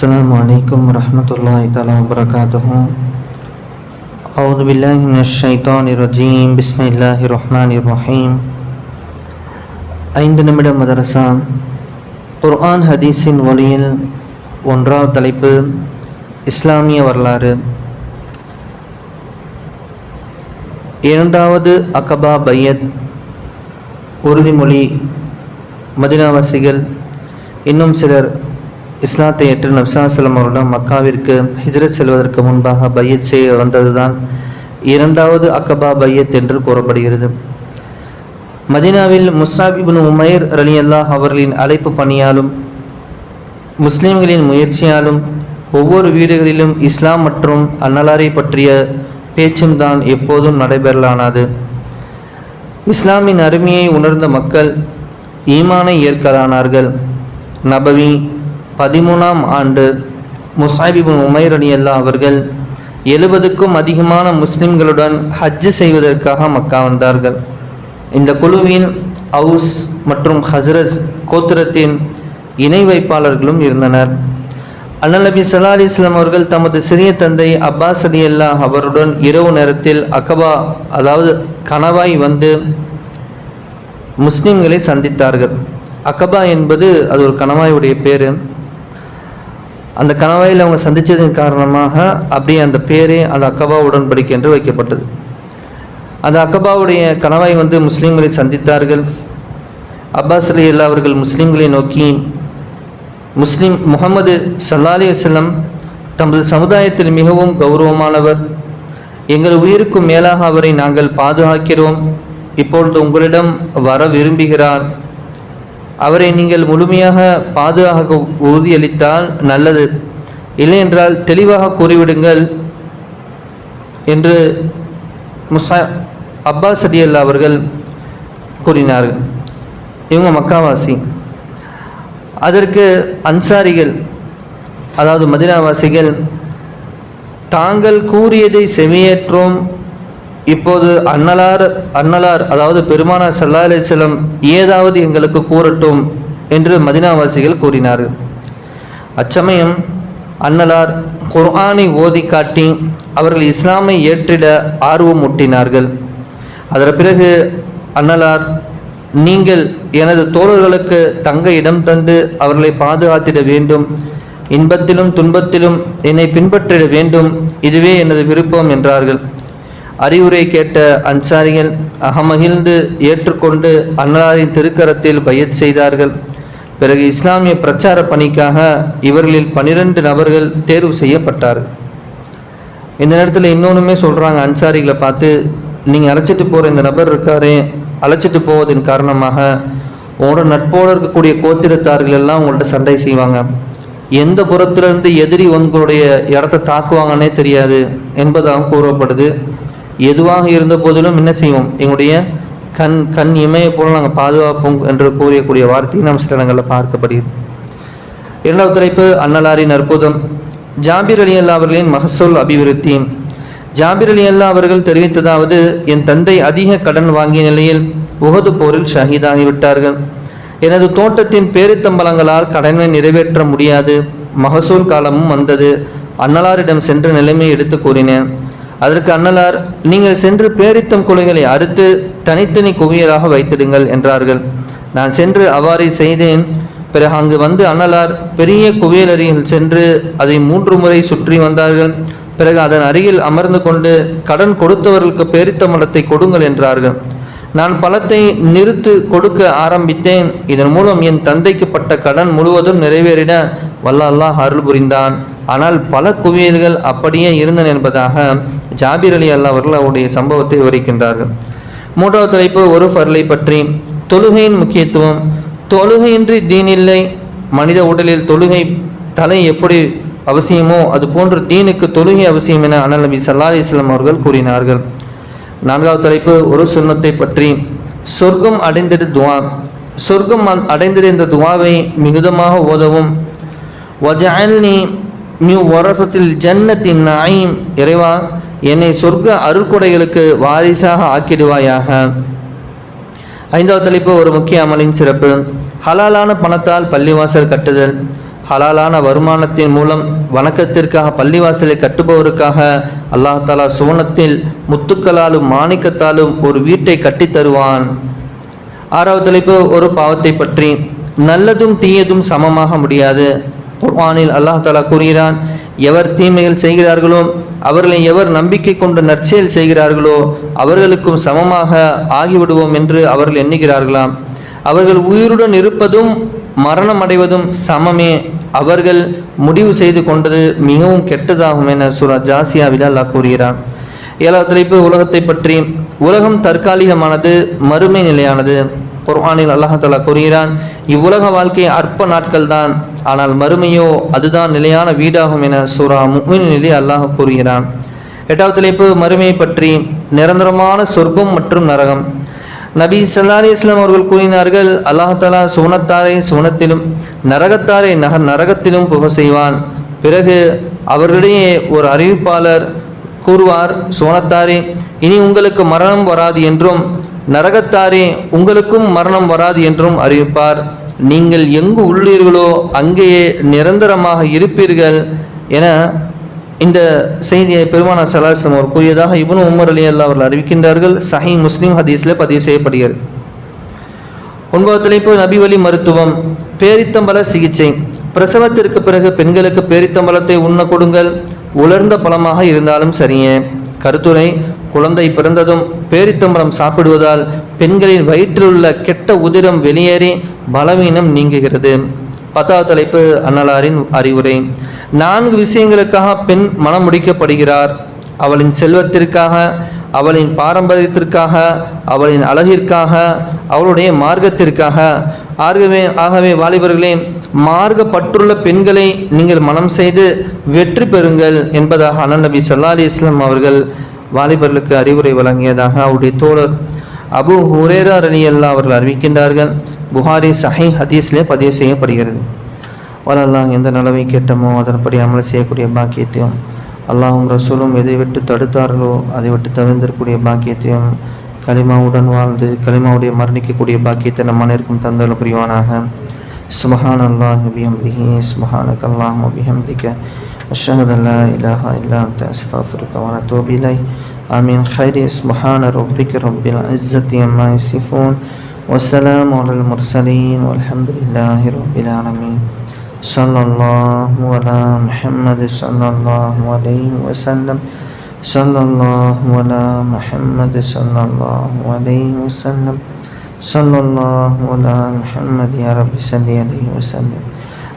السلام عليكم ورحمة الله تعالى وبركاته أعوذ بالله من الشيطان الرجيم بسم الله الرحمن الرحيم ஐந்து நிமிட மதரசா குர்ஆன் ஹதீஸின் ஒளியில் ஒன்றாவது தலைப்பு இஸ்லாமிய வரலாறு இரண்டாவது அகபா பையத் உறுதிமொழி மதினாவாசிகள் இன்னும் சிலர் இஸ்லாத்தை ஏற்று நப்சாசலம் அவரிடம் மக்காவிற்கு ஹிஜ்ரத் செல்வதற்கு முன்பாக பையத் செய்ய வந்ததுதான் இரண்டாவது அக்கபா பையத் என்று கூறப்படுகிறது. மதினாவில் முசாபிபின் உமைர் அலி அல்லாஹ் அவர்களின் அழைப்பு பணியாலும் முஸ்லிம்களின் முயற்சியாலும் ஒவ்வொரு வீடுகளிலும் இஸ்லாம் மற்றும் அன்னலாரை பற்றிய பேச்சும் தான் எப்போதும் நடைபெறலானது. இஸ்லாமின் அருமையை உணர்ந்த மக்கள் ஈமானை ஏற்கலானார்கள். நபவி பதிமூணாம் ஆண்டு முசாஹிபின் உமைர் அலி அல்லா அவர்கள் எழுபதுக்கும் அதிகமான முஸ்லிம்களுடன் ஹஜ்ஜு செய்வதற்காக மக்கா வந்தார்கள். இந்த குழுவில் அவுஸ் மற்றும் ஹஸ்ரஸ் கோத்திரத்தின் இணை வைப்பாளர்களும் இருந்தனர். அண்ணல் நபி சல்லா அலிஸ்லாம் அவர்கள் தமது சிறிய தந்தை அப்பாஸ் அலி அல்லா அவருடன் இரவு நேரத்தில் அக்கபா அதாவது கணவாய் வந்து முஸ்லிம்களை சந்தித்தார்கள். அக்கபா என்பது அது ஒரு கணவாயுடைய பேர். அந்த கணவாயில் அவங்க சந்தித்ததன் காரணமாக அப்படியே அந்த பேரே அந்த அக்கபா உடன்படிக்கை என்று வைக்கப்பட்டது. அந்த அக்கபாவுடைய கணவாய் வந்து முஸ்லீம்களை சந்தித்தார்கள். அப்பாஸ் அலி அல்லா அவர்கள் முஸ்லீம்களை நோக்கி முஸ்லீம் முகமது சல்லா அலி வல்லம் தமது சமுதாயத்தில் மிகவும் கௌரவமானவர். எங்கள் உயிருக்கும் மேலாக அவரை நாங்கள் பாதுகாக்கிறோம். இப்பொழுது உங்களிடம் வர விரும்புகிறார். அவரை நீங்கள் முழுமையாக பாதுகாக்க உறுதியளித்தால் நல்லது. இல்லையென்றால் தெளிவாக கூறிவிடுங்கள் என்று முசா அப்பாஸ் அடியல்லா அவர்கள் கூறினார்கள். இவங்க மக்காவாசி. அதற்கு அன்சாரிகள் அதாவது மதினாவாசிகள் தாங்கள் கூறியதை செவியேற்றோம் இப்போது அன்னலார் அன்னலார் அதாவது பெருமானார் சல்லா செல்லம் ஏதாவது எங்களுக்கு கூறட்டும் என்று மதினாவாசிகள் கூறினார் அச்சமயம் அன்னலார் குர்ஆனை ஓதி காட்டி அவர்கள் இஸ்லாமை ஏற்றிட ஆர்வம் ஊட்டினார்கள். அதன் பிறகு அன்னலார் நீங்கள் எனது தோழர்களுக்கு தங்க இடம் தந்து அவர்களை பாதுகாத்திட வேண்டும். இன்பத்திலும் துன்பத்திலும் என்னை பின்பற்றிட வேண்டும். இதுவே எனது விருப்பம் என்றார்கள். அறிவுரை கேட்ட அன்சாரிகள் அகமகிழ்ந்து ஏற்றுக்கொண்டு அன்னாரின் திருக்கரத்தில் பயிர் செய்தார்கள். பிறகு இஸ்லாமிய பிரச்சார பணிக்காக இவர்களில் பனிரெண்டு நபர்கள் தேர்வு செய்யப்பட்டார்கள் இந்த நேரத்தில் இன்னொன்றுமே சொல்கிறாங்க அன்சாரிகளை பார்த்து நீங்கள் அழைச்சிட்டு போகிற இந்த நபர் இருக்காரே அழைச்சிட்டு போவதன் காரணமாக உங்களோட நட்போடு இருக்கக்கூடிய கோத்திரத்தார்கள் எல்லாம் உங்கள்கிட்ட சண்டை செய்வாங்க. எந்த புறத்திலிருந்து எதிரி உங்களுடைய இடத்த தாக்குவாங்கன்னே தெரியாது என்பதாகவும் கூறப்படுது. எதுவாக இருந்த போதிலும் என்ன செய்வோம்? எங்களுடைய கண் கண் இமையை போல நாங்கள் பாதுகாப்போம் என்று கூறியக்கூடிய வார்த்தையை நாம் சில இடங்களில் பார்க்கப்படுகிறது. இரண்டாவது தலைப்பு அன்னலாரின் அற்புதம். ஜாபிர் அலி அல்லா அவர்களின் மகசூல் அபிவிருத்தி. ஜாபிர் அலி அல்லா அவர்கள் தெரிவித்ததாவது என் தந்தை அதிக கடன் வாங்கிய நிலையில் உகது போரில் ஷஹீதாகிவிட்டார்கள். எனது தோட்டத்தின் பேரித்தம்பலங்களால் கடனை நிறைவேற்ற முடியாது. மகசூல் காலமும் வந்தது. அன்னலாரிடம் சென்று நிலைமை எடுத்து கூறினேன். அதற்கு அன்னலார் நீங்கள் சென்று பேரித்தம் குலைகளை அறுத்து தனித்தனி குவியலாக வைத்திடுங்கள் என்றார்கள். நான் சென்று அவ்வாறே செய்தேன். பிறகு அங்கு வந்து அன்னலார் பெரிய குவியல் அருகில் சென்று அதை மூன்று முறை சுற்றி வந்தார்கள். பிறகு அதன் அருகில் அமர்ந்து கொண்டு கடன் கொடுத்தவர்களுக்கு பேரித்த மலத்தை கொடுங்கள் என்றார்கள். நான் பழத்தை நிறுத்து கொடுக்க ஆரம்பித்தேன். இதன் மூலம் என் தந்தைக்கு பட்ட கடன் முழுவதும் நிறைவேறிட வல்ல அல்லாஹ் அருள் புரிந்தான். ஆனால் பல குவியல்கள் அப்படியே இருந்தன என்பதாக ஜாபிர் அலி அல்லா அவர்கள் அவருடைய சம்பவத்தை விவரிக்கின்றார்கள். மூன்றாவது தலைப்பு ஒரு ஃபர்லை பற்றி. தொழுகையின் முக்கியத்துவம். தொழுகையின்றி தீனில்லை மனித உடலில் தொழுகை தலை எப்படி அவசியமோ அது போன்று தீனுக்கு தொழுகை அவசியம் என அனல் நபி சல்லா அலிஸ்லாம் அவர்கள் கூறினார்கள். நான்காவது தலைப்பு ஒரு சுண்ணத்தை பற்றி. சொர்க்கம் அடைந்தது துவா. சொர்க்கம் அடைந்தது இந்த துவாவை மிகுதமாக ஓதவும். வஜால்னி மியூ ஒரசத்தில் ஜன்னத்தின் நாயின் இறைவா என்னை சொர்க்க அருள்கொடைகளுக்கு வாரிசாக ஆக்கிடுவாயாக. ஐந்தாவது தலைப்பு ஒரு முக்கிய அமலின் சிறப்பு. ஹலாலான பணத்தால் பள்ளிவாசல் கட்டுதல். ஹலாலான வருமானத்தின் மூலம் வணக்கத்திற்காக பள்ளிவாசலை கட்டுபவருக்காக அல்லாஹாலா சுவனத்தில் முத்துக்களாலும் மாணிக்கத்தாலும் ஒரு வீட்டை கட்டித் தருவான். ஆறாவது தலைப்பு ஒரு பாவத்தை பற்றி. நல்லதும் தீயதும் சமமாக முடியாது. குர்ஆனில் அல்லாஹ் தாலா கூறுகிறான் எவர் தீமைகள் செய்கிறார்களோ அவர்களை எவர் நம்பிக்கை கொண்டு நற்செயல் செய்கிறார்களோ அவர்களுக்கும் சமமாக ஆகிவிடுவோம் என்று அவர்கள் எண்ணுகிறார்களாம். அவர்கள் உயிருடன் இருப்பதும் மரணம் அடைவதும் சமமே. அவர்கள் முடிவு செய்து கொண்டது மிகவும் கெட்டதாகும் என சுரா ஜாசியாவில் அல்லாஹ் கூறுகிறான். ஏழாவது தலைப்பு உலகத்தை பற்றி. உலகம் தற்காலிகமானது மறுமை நிலையானது. குர்ஆனில் அல்லாஹால கூறுகிறான் இவ்வுலக வாழ்க்கை அற்ப நாட்கள் தான் ஆனால் மறுமையோ அதுதான் நிலையான வீடாகும் என சூரா முக்மினிலே அல்லாஹ் கூறுகிறான். எட்டாவது தலைப்பு மறுமையை பற்றி நிரந்தரமான சொர்க்கம் மற்றும் நரகம். நபி சல்லா அலி இஸ்லாம் அவர்கள் கூறினார்கள் அல்லாஹாலா சுவனத்தாரை சுவனத்திலும் நரகத்தாரை நக நரகத்திலும் புக செய்வான். பிறகு அவர்களிடையே ஒரு அறிவிப்பாளர் கூறுவார் சுவனத்தாரே இனி உங்களுக்கு மரணம் வராது என்றும் நரகத்தாரே உங்களுக்கும் மரணம் வராது என்றும் அறிவிப்பார். நீங்கள் எங்கு உள்ளீர்களோ அங்கேயே நிரந்தரமாக இருப்பீர்கள் என இந்த செய்தியை பெருமானா சலாசம் அவர் கூறியதாக இவனும் உமர் அலி அல்லா அவர்கள் அறிவிக்கின்றார்கள். சஹி முஸ்லீம் ஹதீஸில் பதிவு செய்யப்படுகிறது. ஒன்பது தலைப்பு நபிவழி மருத்துவம். பேரித்தம்பல சிகிச்சை. பிரசவத்திற்கு பிறகு பெண்களுக்கு பேரித்தம்பலத்தை உண்ண கொடுங்கள். உலர்ந்த பழமாக இருந்தாலும் சரியே. கருத்துரை குழந்தை பிறந்ததும் பேரித்தம்பரம் சாப்பிடுவதால் பெண்களின் வயிற்றில் உள்ள கெட்ட உதிரம் வெளியேறி பலவீனம் நீங்குகிறது. பத்தாவது தலைப்பு அன்னலாரின் அறிவுரை. நான்கு விஷயங்களுக்காக பெண் மனம் முடிக்கப்படுகிறார். அவளின் செல்வத்திற்காக அவளின் பாரம்பரியத்திற்காக அவளின் அழகிற்காக அவளுடைய மார்க்கத்திற்காக. ஆகவே ஆகவே வாலிபர்களே மார்க்க பற்றுள்ள பெண்களை நீங்கள் மனம் செய்து வெற்றி பெறுங்கள் என்பதாக அண்ணன் நபி சல்லா அலி இஸ்லாம் அவர்கள் வாலிபர்களுக்கு அறிவுரை வழங்கியதாக அவருடைய தோழர் அபு ஹுரேரா அலி அல்லா அவர்கள் அறிவிக்கின்றார்கள். புகாரி சஹி ஹதீஸ்லே பதிவு செய்யப்படுகிறது. வலல்லாம் எந்த நிலவை கேட்டமோ அதன்படி அமல் செய்யக்கூடிய பாக்கியத்தையும் அல்லாஹும் ரசூலும் எதை விட்டு தடுத்தார்களோ அதை விட்டு தவிர்ந்திருக்கக்கூடிய பாக்கியத்தையும் கலிமாவுடன் வாழ்ந்து கலிமாவுடைய மரணிக்கக்கூடிய பாக்கியத்தை நம் அனைவருக்கும் தந்தல் புரிவானாக. சுபஹான் அல்லாஹ் பிஹம்திஹி சுபஹானக் அல்லாஹ் பிஹம்திக أشهد أن لا إله إلا أنت أستغفرك وأتوب إليك. آمين. خير سبحان ربك رب العزة عما يصفون والسلام على المرسلين والحمد لله رب العالمين. صلى الله على محمد صلى الله عليه وسلم. صلى الله على محمد صلى الله عليه وسلم. صلى الله على محمد يا رب صل عليه وسلم.